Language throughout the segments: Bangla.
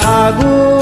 ফাগুনে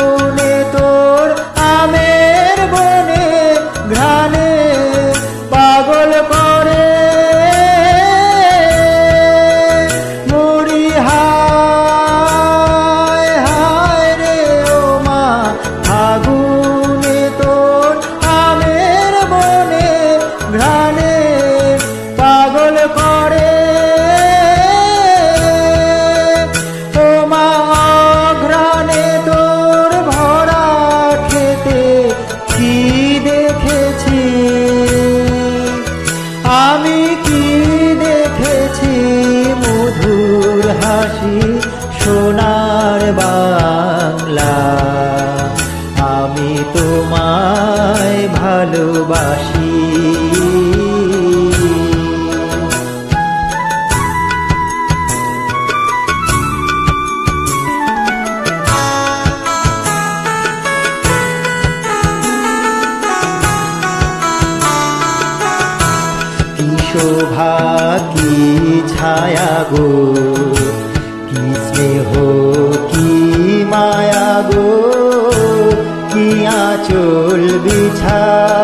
ভালোবাসি। শোভা কি ছায়া গো কি স্নেহ কি মায়া গো কি আঁচল বিছায়েছ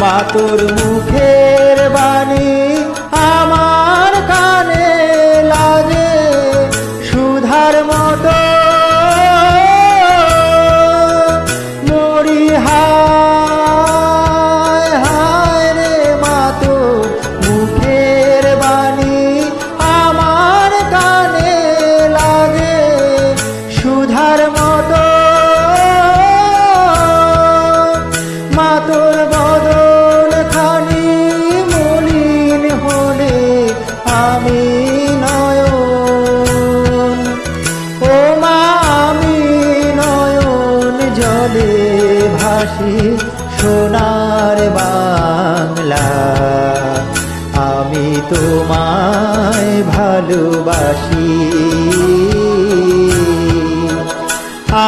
মা তোর মুখের বাণী। তোমায় ভালোবাসি।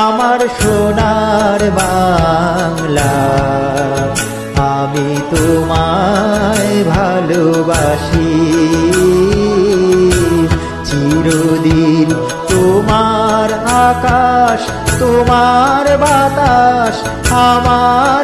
আমার সোনার বাংলা আমি তোমায় ভালোবাসি। চিরদিন তোমার আকাশ তোমার বাতাস আমার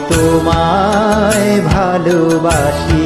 তোমায় ভালোবাসি।